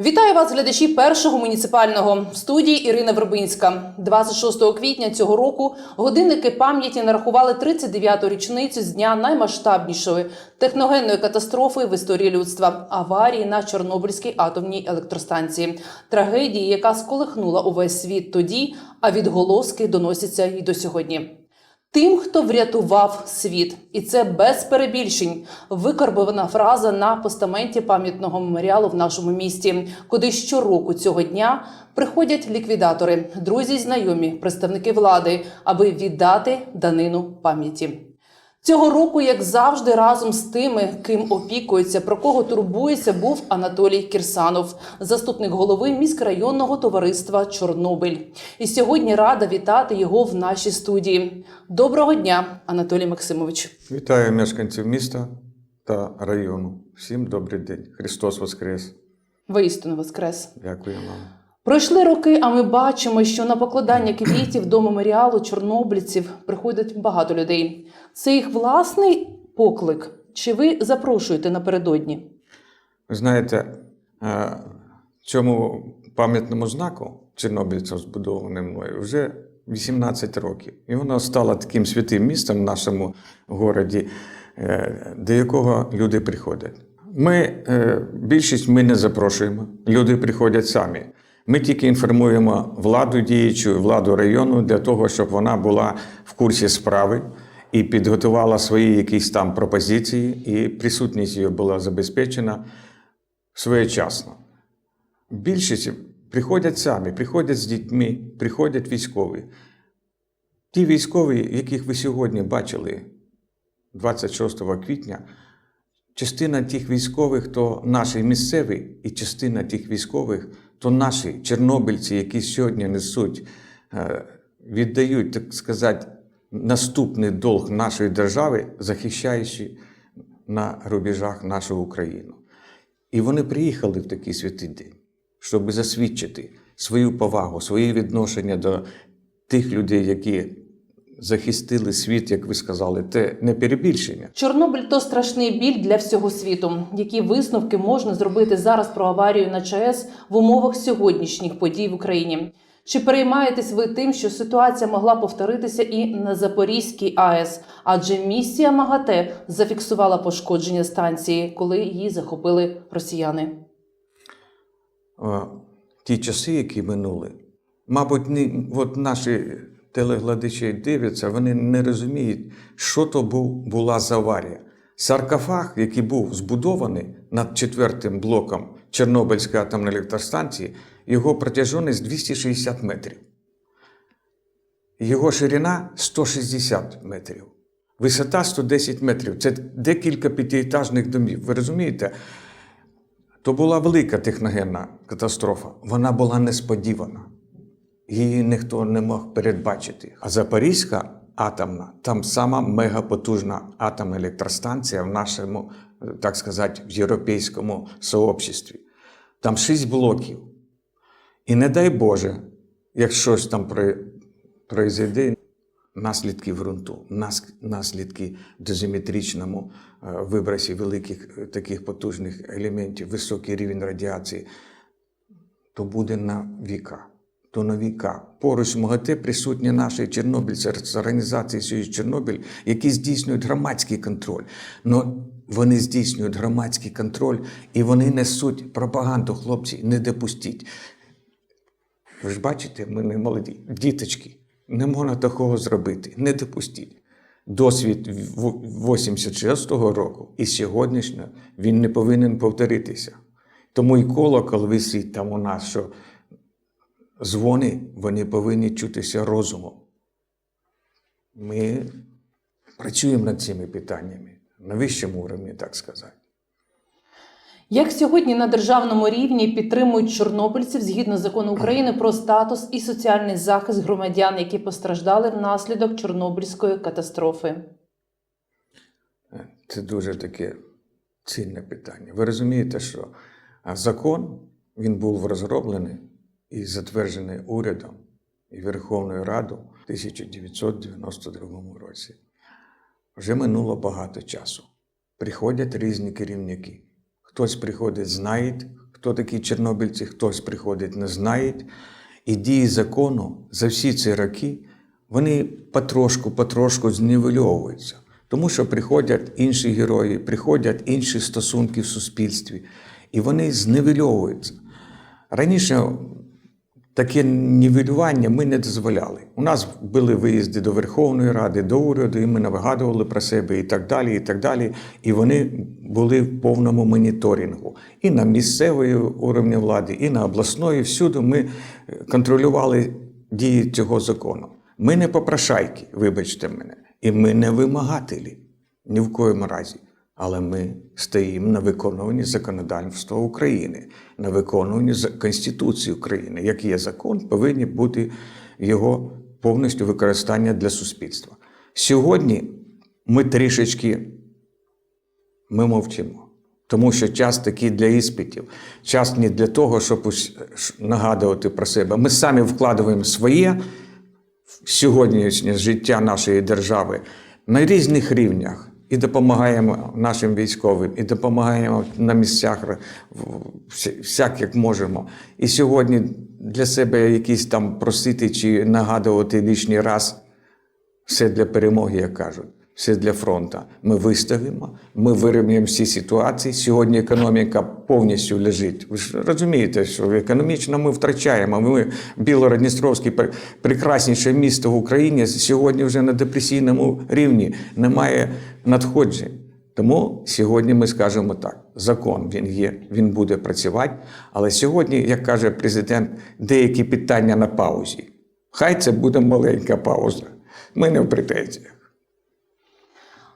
Вітаю вас, глядачі першого муніципального в студії Ірина Вербинська. 26 квітня цього року годинники пам'яті нарахували 39-ту річницю з дня наймасштабнішої техногенної катастрофи в історії людства аварії на Чорнобильській атомній електростанції. Трагедії, яка сколихнула увесь світ тоді, а відголоски доносяться й до сьогодні. Тим, хто врятував світ, і це без перебільшень. Викарбована фраза на постаменті пам'ятного меморіалу в нашому місті, куди щороку цього дня приходять ліквідатори, друзі, знайомі, представники влади, аби віддати данину пам'яті. Цього року, як завжди, разом з тими, ким опікується, про кого турбується, був Анатолій Кірсанов, заступник голови міськрайонного товариства Чорнобиль. І сьогодні рада вітати його в нашій студії. Доброго дня, Анатолій Максимович. Вітаю мешканців міста та району. Всім добрий день. Христос Воскрес. Воістину воскрес. Дякую вам. Пройшли роки, а ми бачимо, що на покладання квітів до меморіалу чорнобильців приходить багато людей. Це їх власний поклик. Чи ви запрошуєте напередодні? Ви знаєте, е, цьому пам'ятному знаку Чорнобильців збудованим мною вже 18 років. І воно стало таким святим містом в нашому городі, е, до якого люди приходять. Ми е, більшість ми не запрошуємо. Люди приходять самі. Ми тільки інформуємо владу діючу, владу району для того, щоб вона була в курсі справи і підготувала свої якісь там пропозиції, і присутність її була забезпечена своєчасно. Більшість приходять самі, приходять з дітьми, приходять військові. Ті військові, яких ви сьогодні бачили 26 квітня, частина тих військових то наші місцеві, і частина тих військових то наші чорнобильці, які сьогодні несуть, е, віддають, так сказати, наступний долг нашої держави, захищаючи на рубежах нашу Україну. І вони приїхали в такий святий день, щоб засвідчити свою повагу, своє відношення до тих людей, які захистили світ, як ви сказали, це не перебільшення. Чорнобиль то страшний біль для всього світу. Які висновки можна зробити зараз про аварію на ЧАЕС в умовах сьогоднішніх подій в Україні? Чи переймаєтесь ви тим, що ситуація могла повторитися і на Запорізькій АЕС? Адже місія МАГАТЕ зафіксувала пошкодження станції, коли її захопили росіяни. Ті часи, які минули, мабуть, не, от наші телеглядачі дивляться, вони не розуміють, що то був, була за аварія. Саркофаг, який був збудований над четвертим блоком Чорнобильської атомної електростанції, його протяжність 260 метрів. Його ширина 160 метрів. Висота 110 метрів. Це декілька п'ятиетажних домів. Ви розумієте? То була велика техногенна катастрофа. Вона була несподівана. Її ніхто не мог передбачити. А Запорізька атомна, там сама мегапотужна атомна електростанція в нашому, е, так сказати, в європейському сообществі. Там шість блоків. І не дай Боже, як щось там про- произойде, наслідки ґрунту, наслідки дозиметричному е, вибросі великих е, таких потужних елементів, високий рівень радіації, то буде на віка. То на. Поруч в присутні наші чорнобильці з організації «Союз Чорнобиль, які здійснюють громадський контроль. Но вони здійснюють громадський контроль і вони несуть пропаганду, хлопці, не допустіть. Ви ж бачите, ми не молоді, діточки. Не можна такого зробити. Не допустіть. Досвід в- 86-го року і сьогоднішнього він не повинен повторитися. Тому і колокол висить там у нас, що дзвони вони повинні чутися розумом. Ми працюємо над цими питаннями на вищому рівні, так сказати. Як сьогодні на державному рівні підтримують чорнобильців згідно закону України про статус і соціальний захист громадян, які постраждали внаслідок Чорнобильської катастрофи? Це дуже таке цінне питання. Ви розумієте, що закон він був розроблений і затверджений урядом і Верховною Радою в 1992 році. Вже минуло багато часу. Приходять різні керівники. Хтось приходить, знає, хто такі чорнобильці, хтось приходить, не знає. І дії закону за всі ці роки вони потрошку, потрошку знівельовуються. Тому що приходять інші герої, приходять інші стосунки в суспільстві, і вони зневельовуються. Раніше таке нівелювання ми не дозволяли. У нас були виїзди до Верховної Ради, до уряду, і ми нагадували про себе і так далі. І так далі. І вони були в повному моніторингу. І на місцевої уровні влади, і на обласної. Всюди ми е, контролювали дії цього закону. Ми не попрошайки, вибачте мене, і ми не вимагателі ні в коєму разі. Але ми стоїмо на виконуванні законодавства України, на виконуванні Конституції України. Як є закон, повинні бути його повністю використання для суспільства. Сьогодні ми трішечки ми мовчимо. Тому що час такий для іспитів, час не для того, щоб нагадувати про себе. Ми самі вкладаємо своє сьогоднішнє життя нашої держави на різних рівнях і допомагаємо нашим військовим, і допомагаємо на місцях всяк як можемо. І сьогодні для себе якісь там просити чи нагадувати лишній раз все для перемоги, як кажуть, все для фронту. Ми виставимо, ми вирівняємо всі ситуації. Сьогодні економіка повністю лежить. Ви ж розумієте, що економічно ми втрачаємо. Ми Білородністровське прекрасніше місто в Україні сьогодні вже на депресійному рівні немає надходжень. Тому сьогодні ми скажемо так: закон він є, він буде працювати. Але сьогодні, як каже президент, деякі питання на паузі. Хай це буде маленька пауза. Ми не в претензіях.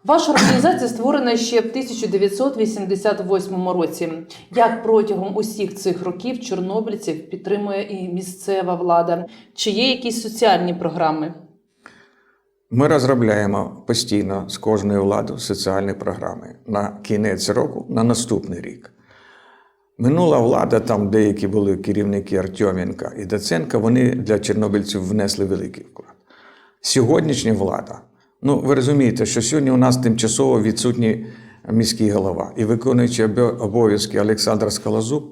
Ваша організація створена ще в 1988 році. Як протягом усіх цих років чорнобильців підтримує і місцева влада? Чи є якісь соціальні програми? Ми розробляємо постійно з кожною владою соціальні програми на кінець року, на наступний рік. Минула влада, там деякі були керівники Артьоменка і Доценка, вони для чорнобильців внесли великий вклад. Сьогоднішня влада, ну ви розумієте, що сьогодні у нас тимчасово відсутній міський голова і виконуючий обов'язки Олександр Скалозуб,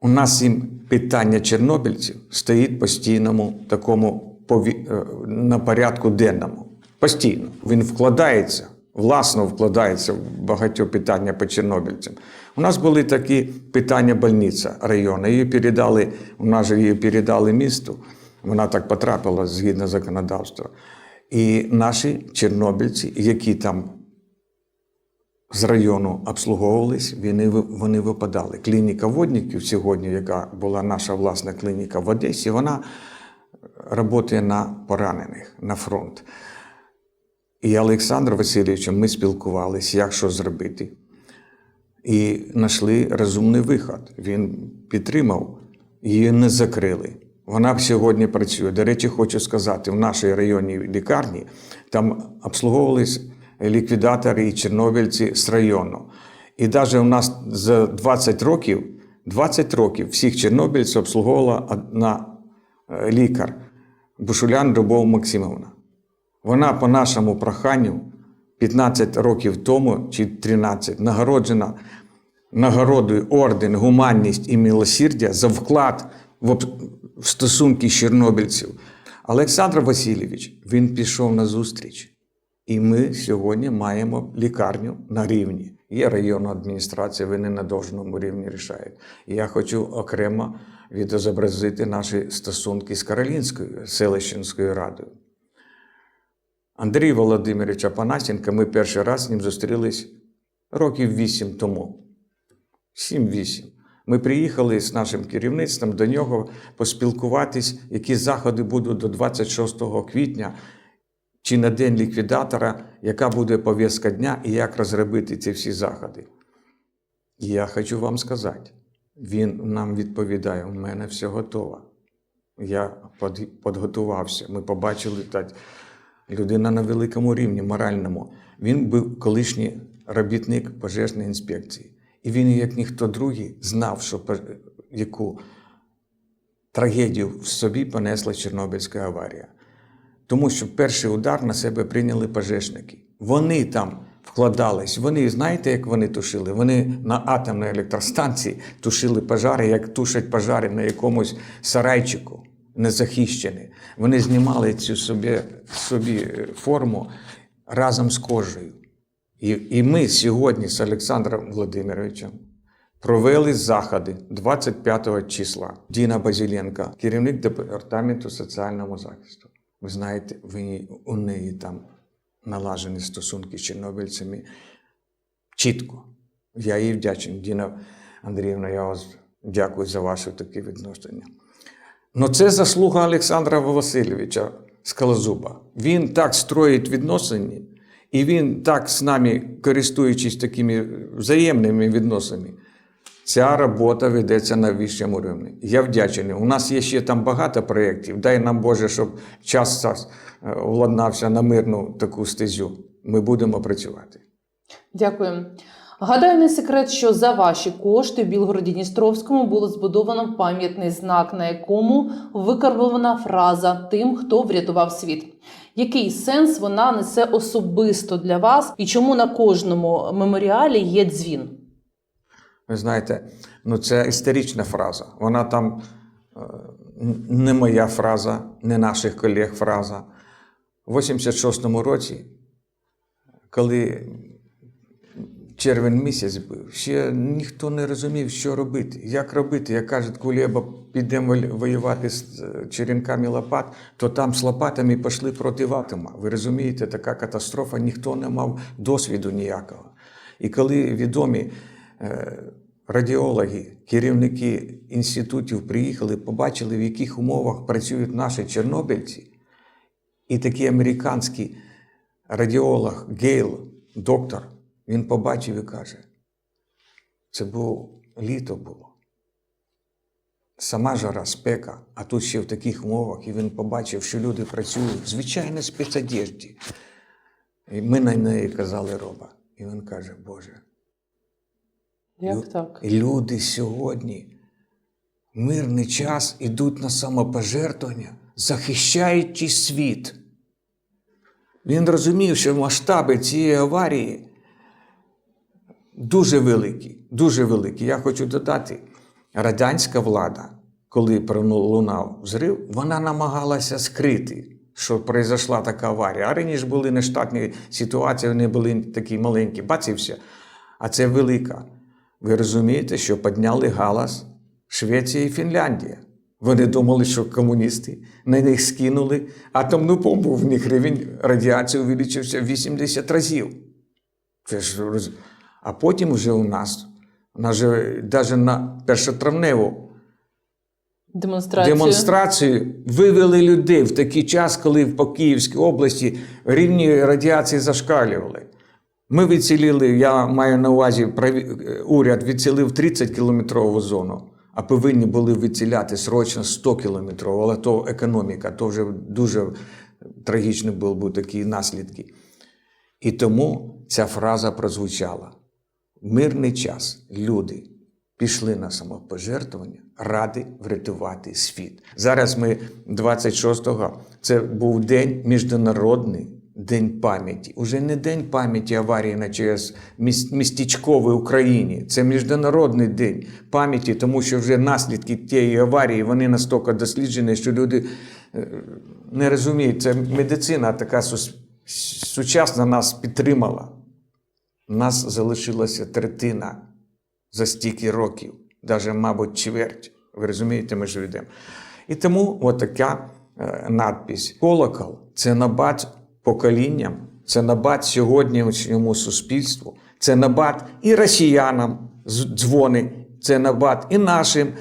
у нас їм питання чорнобильців стоїть постійному такому е, на порядку денному. Постійно. Він вкладається, власно вкладається в багатьох питання по чорнобильцям. У нас були такі питання больниця району. Її передали, у нас же її передали місту. Вона так потрапила згідно законодавства. І наші чорнобильці, які там з району обслуговувались, вони, вони випадали. Клініка водників сьогодні, яка була наша власна клініка в Одесі, вона працює на поранених, на фронт. І Олександр Васильовичем ми спілкувалися, як що зробити. І знайшли розумний виход. Він підтримав, її не закрили. Вона сьогодні працює. До речі, хочу сказати, в нашій районній лікарні там обслуговувались ліквідатори і чорнобильці з району. І навіть у нас за 20 років, 20 років всіх чорнобильців обслуговувала одна е, лікар Бушулян Любов Максимовна. Вона по нашому проханню 15 років тому чи 13 нагороджена нагородою орден, гуманність і милосердя за вклад в, стосунки з чорнобильців. Олександр Васильович він пішов на зустріч. І ми сьогодні маємо лікарню на рівні. Є районна адміністрація, вони на должному рівні рішають. Я хочу окремо відобразити наші стосунки з Каролінською селищенською радою. Андрій Володимирович Апанасенко, ми перший раз з ним зустрілись років вісім тому. Сім-вісім. Ми приїхали з нашим керівництвом до нього поспілкуватись, які заходи будуть до 26 квітня чи на день ліквідатора, яка буде пов'язка дня і як розробити ці всі заходи. І я хочу вам сказати, він нам відповідає: у мене все готово. Я підготувався. Ми побачили так, людина на великому рівні, моральному. Він був колишній робітник пожежної інспекції. І він, як ніхто другий, знав, що яку трагедію в собі понесла Чорнобильська аварія. Тому що перший удар на себе прийняли пожежники. Вони там вкладались. Вони знаєте, як вони тушили? Вони на атомній електростанції тушили пожари, як тушать пожари на якомусь сарайчику незахищені. Вони знімали цю собі, собі е, форму разом з кожею. І, і ми сьогодні з Олександром Володимировичем провели заходи 25 числа. Діна Базіленка, керівник департаменту соціального захисту. Ви знаєте, ви, у неї там налажені стосунки з чорнобильцями чітко. Я їй вдячний. Діна Андріївна, я вас дякую за ваше таке відношення. Ну, це заслуга Олександра Васильовича Скалозуба. Він так строїть відносини, і він так з нами, користуючись такими взаємними відносинами, ця робота ведеться на вищому рівні. Я вдячний. У нас є ще там багато проєктів. Дай нам Боже, щоб час час е, владнався на мирну таку стезю. Ми будемо працювати. Дякую. Гадаю, не секрет, що за ваші кошти в Білгороді Дністровському було збудовано пам'ятний знак, на якому викарбована фраза тим, хто врятував світ. Який сенс вона несе особисто для вас, і чому на кожному меморіалі є дзвін? Ви знаєте, ну це історична фраза. Вона там е, не моя фраза, не наших колег фраза. У 86-му році, коли червень місяць був, ще ніхто не розумів, що робити, як робити. Як кажуть, Кулеба, підемо воювати з е, черенками лопат, то там з лопатами пішли проти атома. Ви розумієте, така катастрофа, ніхто не мав досвіду ніякого. І коли відомі е, радіологи, керівники інститутів приїхали, побачили, в яких умовах працюють наші чорнобильці, і такий американський радіолог Гейл, доктор, він побачив і каже: це було літо було. Сама жара, спека, а тут ще в таких умовах, і він побачив, що люди працюють в звичайній спецодежді. І ми на неї казали роба. І він каже, Боже, Як Лю- так? люди сьогодні в мирний час ідуть на самопожертвування, захищаючи світ. Він розумів, що масштаби цієї аварії дуже великі, дуже великі. Я хочу додати, радянська влада, коли пролунав взрив, вона намагалася скрити, що пройшла така аварія. А раніше були нештатні ситуації, вони були такі маленькі, все. А це велика. Ви розумієте, що підняли галас Швеція і Фінляндія. Вони думали, що комуністи на них скинули атомну бомбу, в них рівень радіації увеличився в 80 разів. Це ж роз- А потім вже у нас, у нас же навіть на першотравневу Демонстрацію. демонстрацію вивели людей в такий час, коли по Київській області рівні радіації зашкалювали. Ми відцілили, я маю на увазі, е, уряд відцілив 30-кілометрову зону, а повинні були відціляти срочно 100 кілометрову, але то економіка, то вже дуже трагічні були такі наслідки. І тому ця фраза прозвучала. Мирний час люди пішли на самопожертвування ради врятувати світ. Зараз ми 26-го, це був день міжнародний. День пам'яті. Уже не день пам'яті аварії на міс- містечковій Україні. Це міжнародний день пам'яті, тому що вже наслідки тієї аварії вони настільки досліджені, що люди е, не розуміють. Це медицина така сучасна нас підтримала. Нас залишилася третина за стільки років, навіть, мабуть, чверть. Ви розумієте, ми ж йдемо. І тому отака е, надпись. Колокол це набат поколінням, це набат сьогоднішньому суспільству, це набат і росіянам дзвони, це набат і нашим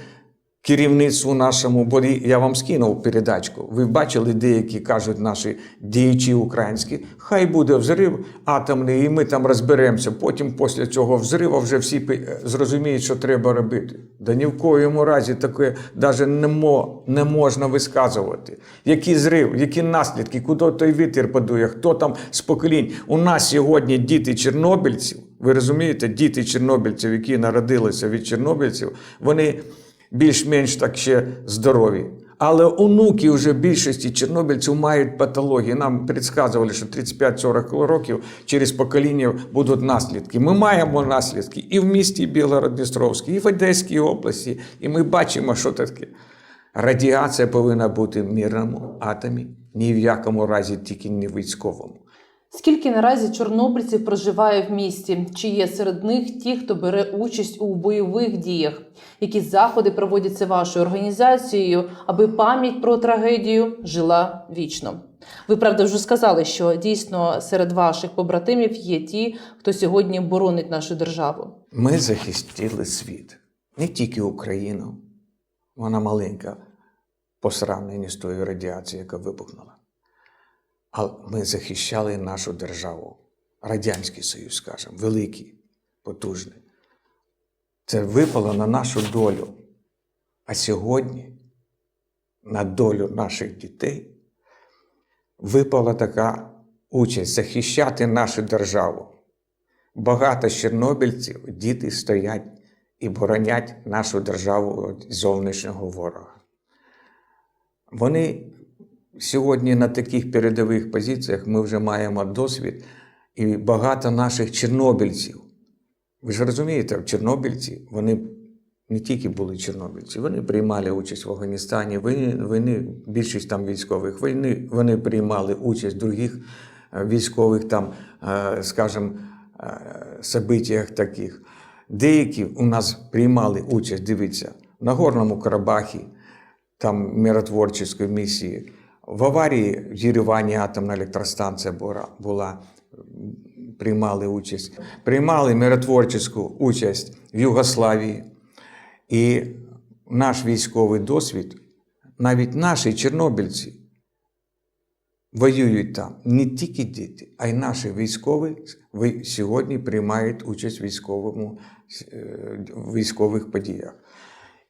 керівництву нашому, бо я вам скинув передачку. Ви бачили, деякі кажуть наші діячі українські, хай буде взрив атомний, і ми там розберемося. Потім, після цього взриву, вже всі зрозуміють, що треба робити. Да ні в коєму разі таке навіть не, мо, не можна висказувати. Який зрив, які наслідки, куди той вітер подує, хто там з поколінь. У нас сьогодні діти чорнобильців. Ви розумієте, діти чорнобильців, які народилися від чорнобильців, вони більш-менш так ще здорові. Але онуки вже більшості чорнобильців мають патології. Нам предсказували, що 35-40 років через покоління будуть наслідки. Ми маємо наслідки і в місті Білгород-Дністровській, і в Одеській області. І ми бачимо, що таке. Радіація повинна бути в мирному атомі, ні в якому разі тільки не військовому. Скільки наразі чорнобильців проживає в місті? Чи є серед них ті, хто бере участь у бойових діях? Які заходи проводяться вашою організацією, аби пам'ять про трагедію жила вічно? Ви правда вже сказали, що дійсно серед ваших побратимів є ті, хто сьогодні боронить нашу державу. Ми захистили світ, не тільки Україну. Вона маленька по сравненню з тою радіацією, яка вибухнула. Але ми захищали нашу державу. Радянський Союз, скажімо, великий, потужний. Це випало на нашу долю. А сьогодні на долю наших дітей випала така участь захищати нашу державу. Багато чорнобильців діти стоять і боронять нашу державу від зовнішнього ворога. Вони сьогодні на таких передових позиціях ми вже маємо досвід і багато наших чорнобильців. Ви ж розумієте, чорнобильці, вони не тільки були чорнобильці, вони приймали участь в Афганістані, вони, вони більшість там військових, вони, вони приймали участь в других е, військових там, е, скажімо, е, событиях таких. Деякі у нас приймали участь, дивіться, на Горному Карабахі, там миротворчої місії. В аварії в Єревані атомна електростанція була, приймали участь. Приймали миротворчу участь в Югославії. І наш військовий досвід, навіть наші чорнобильці воюють там. Не тільки діти, а й наші військові сьогодні приймають участь в військовому, е, військових подіях.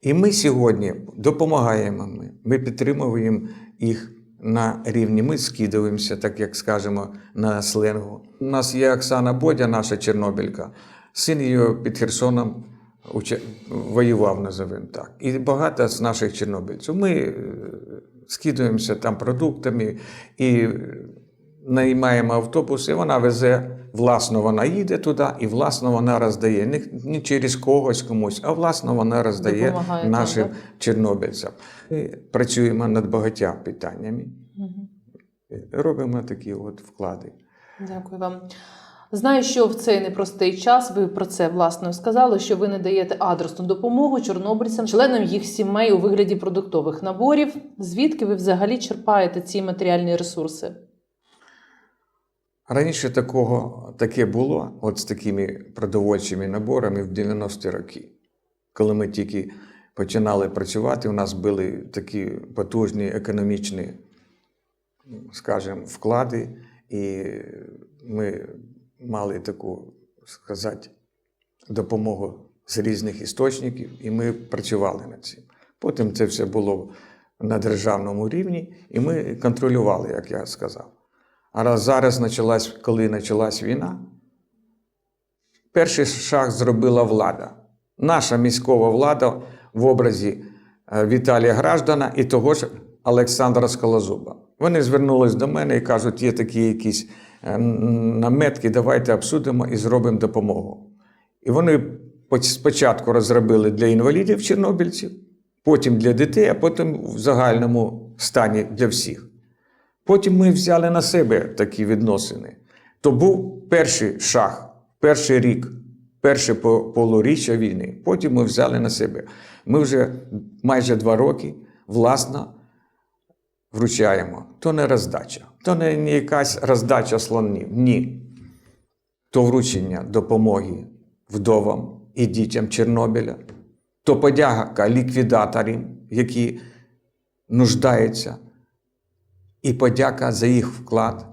І ми сьогодні допомагаємо, ми, ми підтримуємо їх на рівні. Ми скидуємося, так як скажемо, на сленгу. У нас є Оксана Бодя, наша Чорнобилька. Син її під Херсоном воював, називаємо так. І багато з наших чорнобильців. Ми е, скидуємося там продуктами і наймаємо автобус, і вона везе, власно вона їде туди, і власно вона роздає. Не, не через когось комусь, а власно вона роздає Допомагає там, нашим так? чорнобильцям. Ми працюємо над багатьма питаннями. Робимо такі от вклади. Дякую вам. Знаю, що в цей непростий час ви про це власно сказали, що ви надаєте адресну допомогу чорнобильцям, членам їх сімей у вигляді продуктових наборів. Звідки ви взагалі черпаєте ці матеріальні ресурси? Раніше такого таке було, от з такими продовольчими наборами в 90-ті роки. Коли ми тільки починали працювати, у нас були такі потужні економічні, скажімо, вклади, і ми мали таку, сказати, допомогу з різних істочників, і ми працювали над цим. Потім це все було на державному рівні, і ми контролювали, як я сказав. А зараз почалась, коли почалась війна, перший шаг зробила влада. Наша міськова влада в образі е, Віталія Граждана і того ж Олександра Скалозуба. Вони звернулись до мене і кажуть, є такі якісь е, наметки, давайте обсудимо і зробимо допомогу. І вони спочатку розробили для інвалідів чорнобильців, потім для дітей, а потім в загальному стані для всіх. Потім ми взяли на себе такі відносини. То був перший шаг, перший рік, перше полуріччя війни. Потім ми взяли на себе. Ми вже майже два роки власно вручаємо. То не роздача, то не, якась роздача слонів. Ні. То вручення допомоги вдовам і дітям Чорнобиля, то подяка ліквідаторам, які нуждаються і подяка за їх вклад.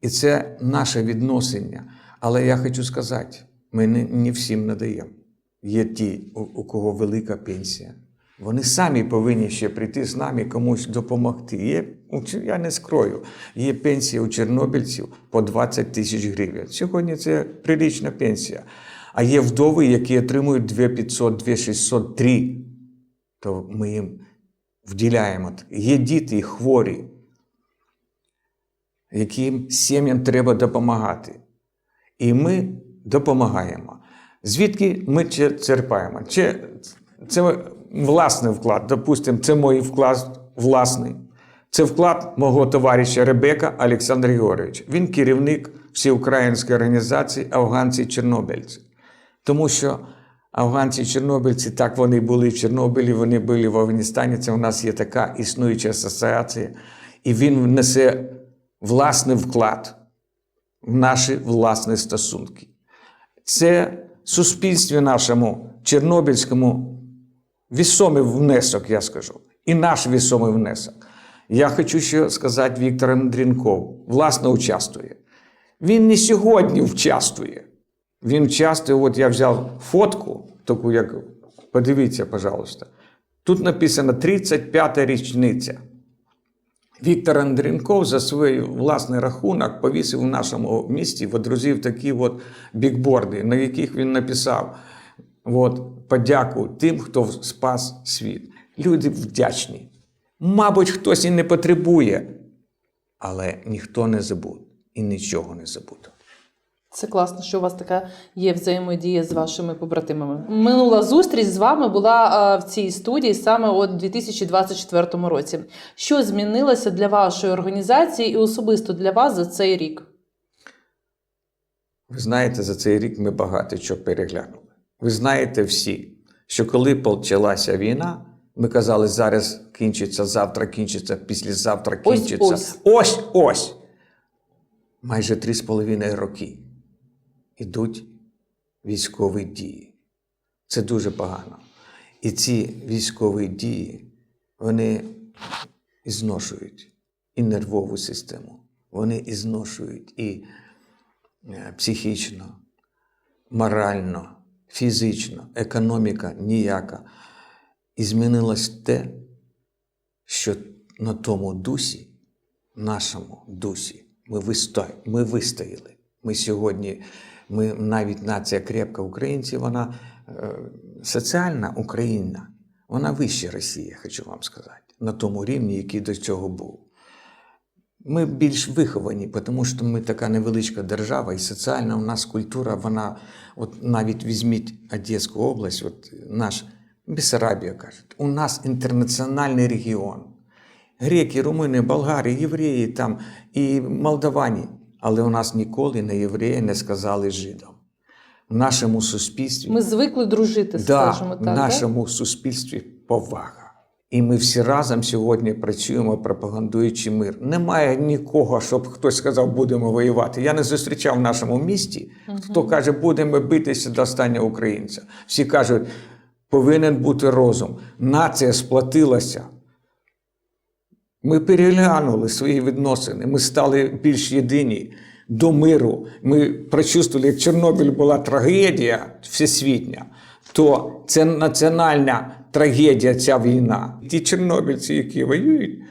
І це наше відносення. Але я хочу сказати, ми не, не всім надаємо. Є ті, у, у кого велика пенсія. Вони самі повинні ще прийти з нами комусь допомогти. Є, я не скрою, є пенсія у чорнобильців по 20 тисяч гривень. Сьогодні це прилічна пенсія. А є вдови, які отримують 2500, 2600, 3. То ми їм вділяємо. Є діти хворі, яким сім'ям треба допомагати. І ми допомагаємо. Звідки ми черпаємо? Це, це власний вклад. Допустимо, це мій вклад власний. Це вклад мого товариша Ребека Олександр Григорович. Він керівник всеукраїнської організації афганці чорнобильці Тому що афганці чорнобильці так вони були в Чорнобилі, вони були в Афганістані. Це в нас є така існуюча асоціація. І він внесе власний вклад в наші власні стосунки. Це суспільстві нашому чорнобильському вісомий внесок, я скажу, і наш вісомий внесок. Я хочу ще сказати Віктор Андрінков, власне, участвує. Він не сьогодні участвує. Він участвує, от я взяв фотку, таку як, подивіться, пожалуйста. Тут написано 35-та річниця. Віктор Андрінков за свій власний рахунок повісив в нашому місті, водрузив такі от бікборди, на яких він написав от, подяку тим, хто спас світ. Люди вдячні. Мабуть, хтось і не потребує, але ніхто не забуде і нічого не забуде. Це класно, що у вас така є взаємодія з вашими побратимами. Минула зустріч з вами була в цій студії саме у 2024 році. Що змінилося для вашої організації і особисто для вас за цей рік? Ви знаєте, за цей рік ми багато чого переглянули. Ви знаєте всі, що коли почалася війна, ми казали, зараз кінчиться, завтра кінчиться, післязавтра Ось, кінчиться. ось. ось. ось. Майже три з половиною роки ідуть військові дії. Це дуже погано. І ці військові дії, вони ізношують і нервову систему, вони ізношують і е, психічно, морально, фізично, економіка ніяка. І змінилось те, що на тому дусі, нашому дусі, ми вистояли. Ми сьогодні, ми навіть нація крепка українці, вона е, соціальна Україна, вона вища Росії, хочу вам сказати, на тому рівні, який до цього був. Ми більш виховані, тому що ми така невеличка держава, і соціальна у нас культура, вона, от навіть візьміть Одеську область, от наш Бессарабія кажуть, у нас інтернаціональний регіон. Греки, румуни, болгари, євреї там і молдавані. Але у нас ніколи на євреї не сказали жидам. В нашому суспільстві Ми звикли дружити, да, скажімо в так. да? нашому суспільстві повага. І ми всі разом сьогодні працюємо, пропагандуючи мир. Немає нікого, щоб хтось сказав, будемо воювати. Я не зустрічав в нашому місті, хто каже, будемо битися до останнього українця. Всі кажуть, повинен бути розум. Нація сплатилася. Ми переглянули свої відносини, ми стали більш єдині до миру. Ми прочувствували, як Чорнобиль була трагедія всесвітня, то це національна трагедія, ця війна. Ті чорнобильці, які воюють,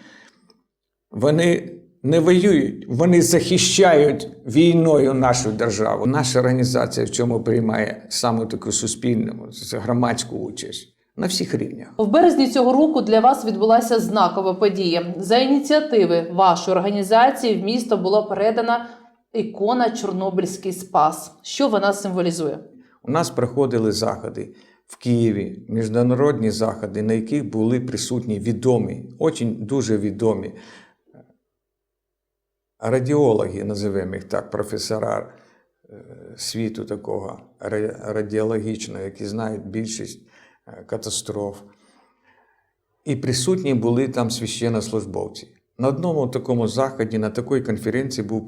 вони не воюють, вони захищають війною нашу державу. Наша організація в цьому приймає саме таку суспільну, громадську участь на всіх рівнях. В березні цього року для вас відбулася знакова подія. За ініціативи вашої організації в місто була передана ікона Чорнобильський спас. Що вона символізує? У нас проходили заходи в Києві, міжнародні заходи, на яких були присутні відомі, очень дуже відомі е, радіологи, називаємо їх так, професора е, світу такого радіологічного, які знають більшість катастроф. І присутні були там священнослужбовці. На одному такому заході, на такій конференції був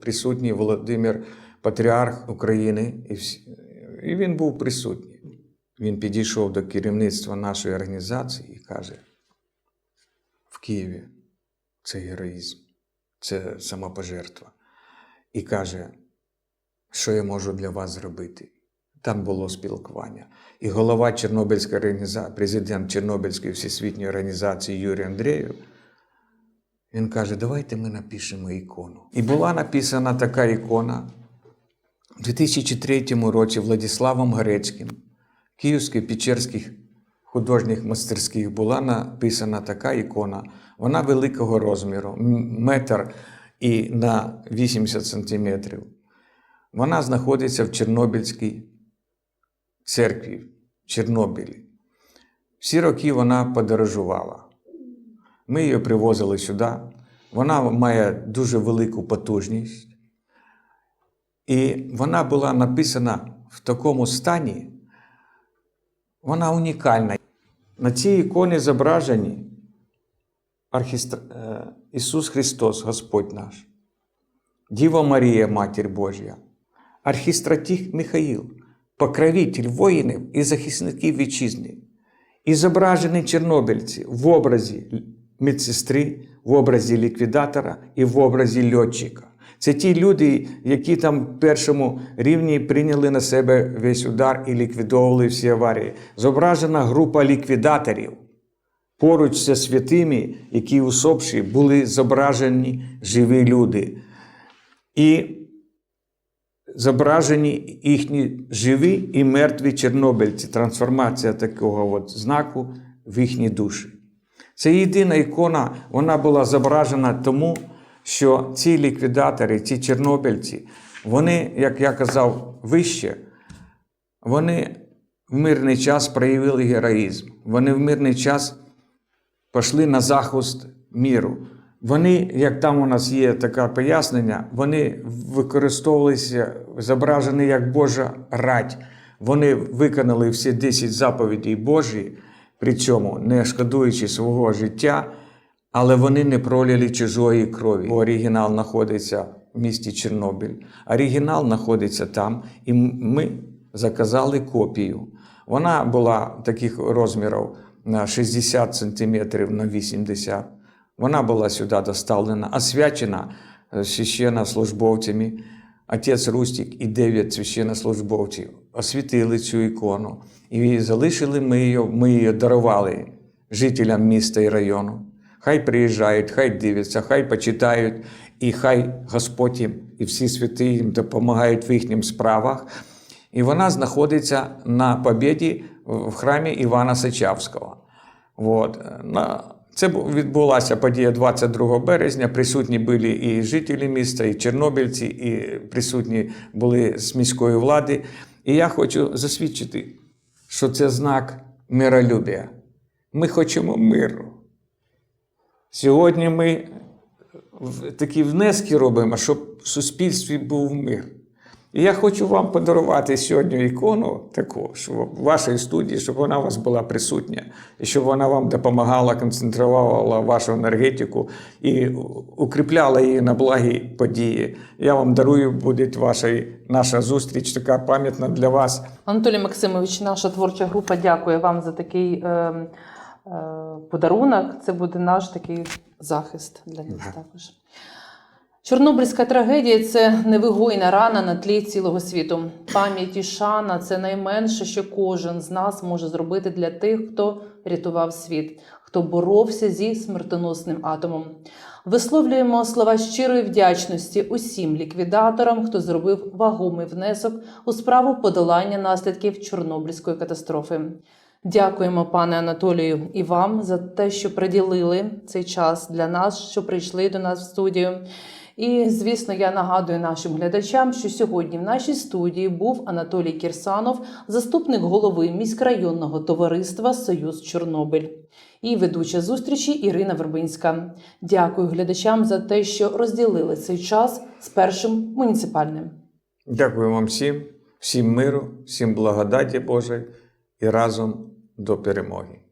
присутній Володимир Патріарх України, і він був присутній. Він підійшов до керівництва нашої організації і каже: в Києві це героїзм, це самопожертва. І каже, що я можу для вас зробити. Там було спілкування. І голова Чорнобильської організації, президент Чорнобильської всесвітньої організації Юрій Андрієв, він каже, давайте ми напишемо ікону. І була написана така ікона у 2003 році Владиславом Грецьким, Київський Печерський художніх мастерських була написана така ікона. Вона великого розміру, метр і на 80 сантиметрів. Вона знаходиться в Чорнобильській церкві в Чорнобилі. Всі роки вона подорожувала. Ми її привозили сюди. Вона має дуже велику потужність. І вона була написана в такому стані, вона унікальна. На цій іконі зображені архістр... е, Ісус Христос, Господь наш, Діва Марія, Матір Божя, архістратих Михаїл, покровитель воїнів і захисників вітчизни, і зображені чорнобильці в образі медсестри, в образі ліквідатора і в образі льотчика. Це ті люди, які там в першому рівні прийняли на себе весь удар і ліквідовували всі аварії. Зображена група ліквідаторів. Поруч зі святими, які усопші, були зображені живі люди. І зображені їхні живі і мертві чорнобильці. Трансформація такого от знаку в їхні душі. Це єдина ікона, вона була зображена тому, що ці ліквідатори, ці чорнобильці, вони, як я казав вище, вони в мирний час проявили героїзм. Вони в мирний час пішли на захист міру. Вони, як там у нас є таке пояснення, вони використовувалися, зображені як Божа радь. Вони виконали всі 10 заповідей Божі, при цьому не шкодуючи свого життя, але вони не проляли чужої крові. Бо оригінал знаходиться в місті Чорнобиль. Оригінал знаходиться там, і ми заказали копію. Вона була таких розмірів на 60 см на 80 Вона була сюди доставлена, освячена е, священнослужбовцями. Отець Рустік і дев'ять священнослужбовців освітили цю ікону. І залишили ми її, ми її дарували жителям міста і району. Хай приїжджають, хай дивляться, хай почитають, і хай Господь їм і всі святі їм допомагають в їхніх справах. І вона знаходиться на побєді в храмі Івана Сичавського. От. Це відбулася подія 22 березня. Присутні були і жителі міста, і чорнобильці, і присутні були з міської влади. І я хочу засвідчити, що це знак миролюбія. Ми хочемо миру. Сьогодні ми такі внески робимо, щоб в суспільстві був мир. І я хочу вам подарувати сьогодні ікону таку, щоб в вашій студії, щоб вона у вас була присутня, і щоб вона вам допомагала, концентрувала вашу енергетику і укріпляла її на благі події. Я вам дарую, буде ваша, наша зустріч, така пам'ятна для вас. Анатолій Максимович, наша творча група дякує вам за такий е, е, подарунок. Це буде наш такий захист для нас також. Чорнобильська трагедія це невигойна рана на тлі цілого світу. Пам'ять і шана це найменше, що кожен з нас може зробити для тих, хто рятував світ, хто боровся зі смертоносним атомом. Висловлюємо слова щирої вдячності усім ліквідаторам, хто зробив вагомий внесок у справу подолання наслідків Чорнобильської катастрофи. Дякуємо, пане Анатолію, і вам за те, що приділили цей час для нас, що прийшли до нас в студію. І, звісно, я нагадую нашим глядачам, що сьогодні в нашій студії був Анатолій Кірсанов, заступник голови міськрайонного товариства Союз Чорнобиль і ведуча зустрічі Ірина Вербинська. Дякую глядачам за те, що розділили цей час з першим муніципальним. Дякую вам всім, всім миру, всім благодаті Божої і разом до перемоги.